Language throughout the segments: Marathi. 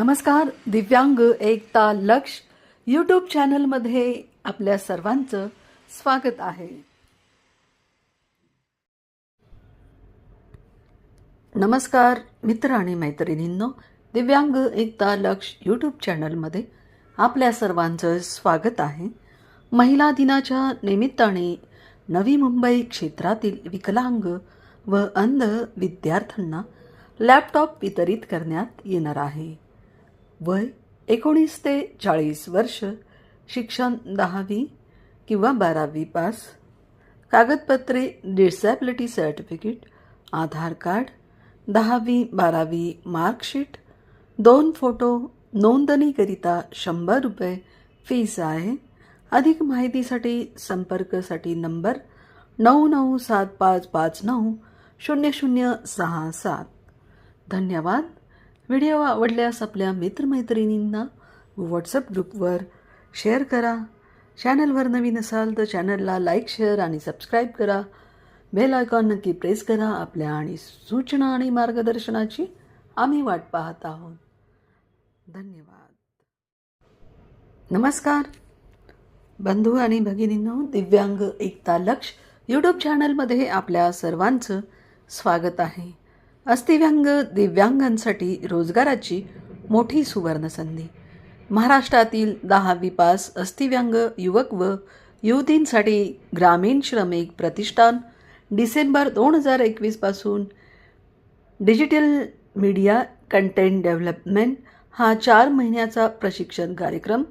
नमस्कार दिव्यांग एकता लक्ष यूट्यूब चॅनलमध्ये आपल्या सर्वांचं स्वागत आहे. नमस्कार मित्र आणि मैत्रिणींनो दिव्यांग एकता लक्ष यूट्यूब चॅनलमध्ये आपल्या सर्वांचं स्वागत आहे. महिला दिनाच्या निमित्ताने नवी मुंबई क्षेत्रातील विकलांग व अंध विद्यार्थ्यांना लॅपटॉप वितरित करण्यात येणार आहे. वय एकोणीस ते चाळीस वर्ष शिक्षण दहावी किंवा बारावी पास कागदपत्रे डिसॅबिलिटी सर्टिफिकेट आधार कार्ड दहावी बारावी मार्कशीट दोन फोटो नोंदणीकरिता शंभर रुपये फीस आहे. अधिक माहितीसाठी संपर्कसाठी नंबर नऊ नऊ सात पाच पाच नऊ शून्य शून्य सहा सात. धन्यवाद. व्हिडिओ आवडल्यास आपल्या मित्रमैत्रिणींना व्हॉट्सअप ग्रुपवर शेअर करा. चॅनलवर नवीन असाल तर चॅनलला लाईक शेअर आणि सबस्क्राईब करा. बेल आयकॉन नक्की प्रेस करा. आपल्या आणि सूचना आणि मार्गदर्शनाची आम्ही वाट पाहत आहोत. धन्यवाद. नमस्कार. बंधू आणि भगिनींनो दिव्यांग एकता लक्ष यूट्यूब चॅनलमध्ये आपल्या सर्वांचं स्वागत आहे. अस्थिव्यांग दिव्यांगांसाठी रोजगाराची मोठी सुवर्णसंधी. महाराष्ट्रातील दहावी पास अस्थिव्यांग युवक व युवतींसाठी ग्रामीण श्रमिक प्रतिष्ठान डिसेंबर दोन हजार एकवीसपासून डिजिटल मीडिया कंटेंट डेव्हलपमेंट हा चार महिन्याचा प्रशिक्षण कार्यक्रम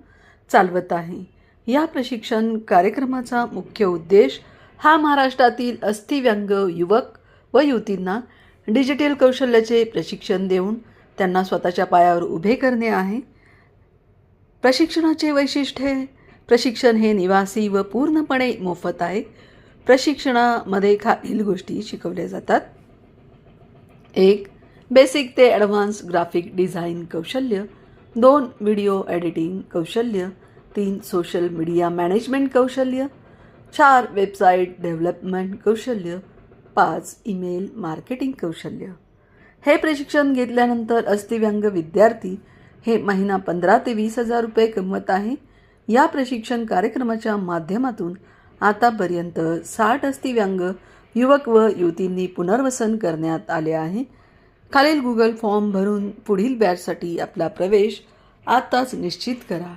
चालवत आहे. या प्रशिक्षण कार्यक्रमाचा मुख्य उद्देश हा महाराष्ट्रातील अस्थिव्यंग युवक व युवतींना डिजिटल कौशल्याचे प्रशिक्षण देऊन त्यांना स्वतःच्या पायावर उभे करणे आहे. प्रशिक्षणाचे वैशिष्ट्य प्रशिक्षण हे निवासी व पूर्णपणे मोफत आहे. प्रशिक्षणामध्ये खालील गोष्टी शिकवल्या जातात. एक बेसिक ते ॲडव्हान्स ग्राफिक डिझाईन कौशल्य. दोन व्हिडिओ एडिटिंग कौशल्य. तीन सोशल मीडिया मॅनेजमेंट कौशल्य. चार वेबसाईट डेव्हलपमेंट कौशल्य. पाच ईमेल मार्केटिंग कौशल्य. हे प्रशिक्षण घेतल्यानंतर अस्थिव्यंग विद्यार्थी हे महिना पंधरा ते वीस हजार रुपये कमवत आहे. या प्रशिक्षण कार्यक्रमाच्या माध्यमातून आतापर्यंत साठ अस्थिव्यंग युवक व युवतींनी पुनर्वसन करण्यात आले आहे. खालील गुगल फॉर्म भरून पुढील बॅचसाठी आपला प्रवेश आत्ताच निश्चित करा.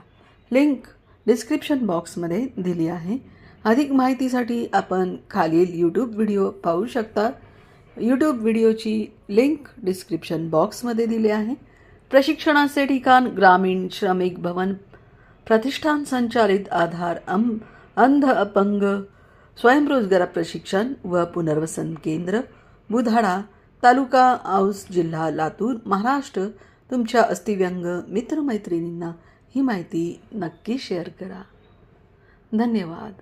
लिंक डिस्क्रिप्शन बॉक्समध्ये दिली आहे. अधिक माहितीसाठी आपण खालील यूट्यूब व्हिडिओ पाहू शकता. यूट्यूब व्हिडिओची लिंक डिस्क्रिप्शन बॉक्समध्ये दिली आहे. प्रशिक्षणाचे ठिकाण ग्रामीण श्रमिक भवन. प्रतिष्ठान संचालित आधार अम अंध अपंग स्वयंरोजगार प्रशिक्षण व पुनर्वसन केंद्र बुधाडा तालुका औस जिल्हा लातूर महाराष्ट्र. तुमच्या अस्थिव्यंग मित्रमैत्रिणींना ही माहिती नक्की शेअर करा. धन्यवाद.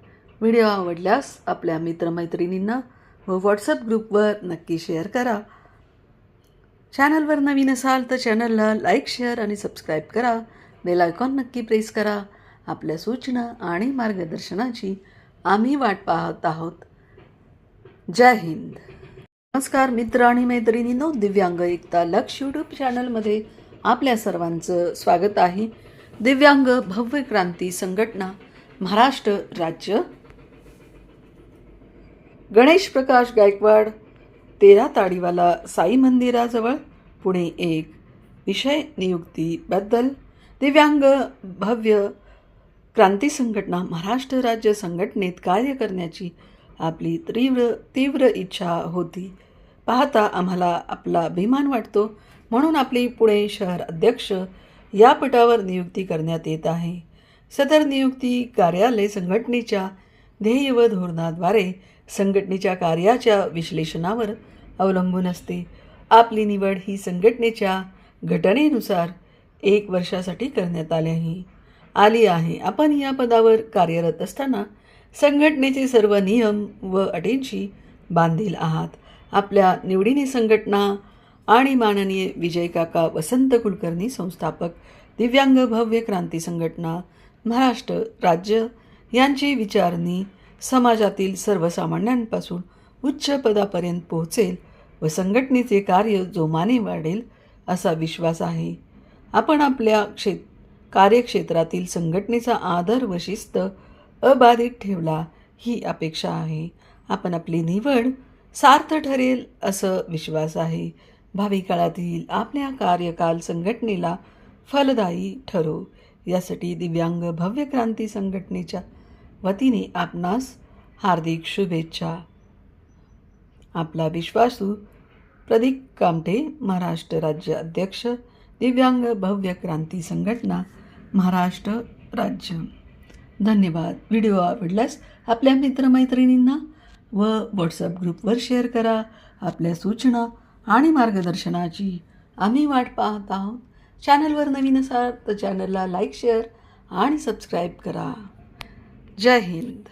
व्हिडिओ आवडल्यास आपल्या मित्रमैत्रिणींना व व्हॉट्सअप ग्रुपवर नक्की शेअर करा. चॅनलवर नवीन असाल तर चॅनलला लाईक शेअर आणि सबस्क्राईब करा. बेल आयकॉन नक्की प्रेस करा. आपल्या सूचना आणि मार्गदर्शनाची आम्ही वाट पाहत आहोत. जय हिंद. नमस्कार मित्र आणि मैत्रिणींनो दिव्यांग एकता लक्ष यूट्यूब चॅनलमध्ये आपल्या सर्वांचं स्वागत आहे. दिव्यांग भव्य क्रांती संघटना महाराष्ट्र राज्य गणेश प्रकाश गायकवाड तेरा ताडीवाला साई मंदिराजवळ पुणे एक. विषय नियुक्तीबद्दल दिव्यांग भव्य क्रांती संघटना महाराष्ट्र राज्य संघटनेत कार्य करण्याची आपली तीव्र तीव्र इच्छा होती. पाहता आम्हाला आपला अभिमान वाटतो म्हणून आपली पुणे शहर अध्यक्ष या पटावर नियुक्ती करण्यात येत आहे. सदर नियुक्ती कार्यालय संघटनेच्या ध्येय व धोरणाद्वारे संघटनेच्या कार्याच्या विश्लेषणावर अवलंबून असते. आपली निवड ही संघटनेच्या घटनेनुसार एक वर्षासाठी करण्यात आली आहे. आली आहे. आपण या पदावर कार्यरत असताना संघटनेचे सर्व नियम व अटींशी बांधील आहात. आपल्या निवडीने संघटना आणि माननीय विजय काका वसंत कुलकर्णी संस्थापक दिव्यांग भव्य क्रांती संघटना महाराष्ट्र राज्य यांची विचारणी समाजातील सर्वसामान्यांपासून उच्च पदापर्यंत पोहोचेल व संघटनेचे कार्य जोमाने वाढेल असा विश्वास आहे. आपण आपल्या क्षेत्र कार्यक्षेत्रातील संघटनेचा आदर व शिस्त अबाधित ठेवला ही अपेक्षा आहे. आपण आपली निवड सार्थ ठरेल असं विश्वास आहे. भावी काळातील आपल्या कार्यकाल संघटनेला फलदायी ठरो. यासाठी दिव्यांग भव्य क्रांती संघटनेच्या वतीने आपणास हार्दिक शुभेच्छा. आपला विश्वासू प्रदीप कामटे महाराष्ट्र राज्य अध्यक्ष दिव्यांग भव्य क्रांती संघटना महाराष्ट्र राज्य. धन्यवाद. व्हिडिओ आवडल्यास आपल्या मित्रमैत्रिणींना व व्हॉट्सअप ग्रुपवर शेअर करा. आपल्या सूचना आणि मार्गदर्शनाची आम्ही वाट पाहत आहोत. चॅनलवर नवीन असाल तर चॅनलला लाईक शेअर आणि सबस्क्राईब करा. जय हिंद.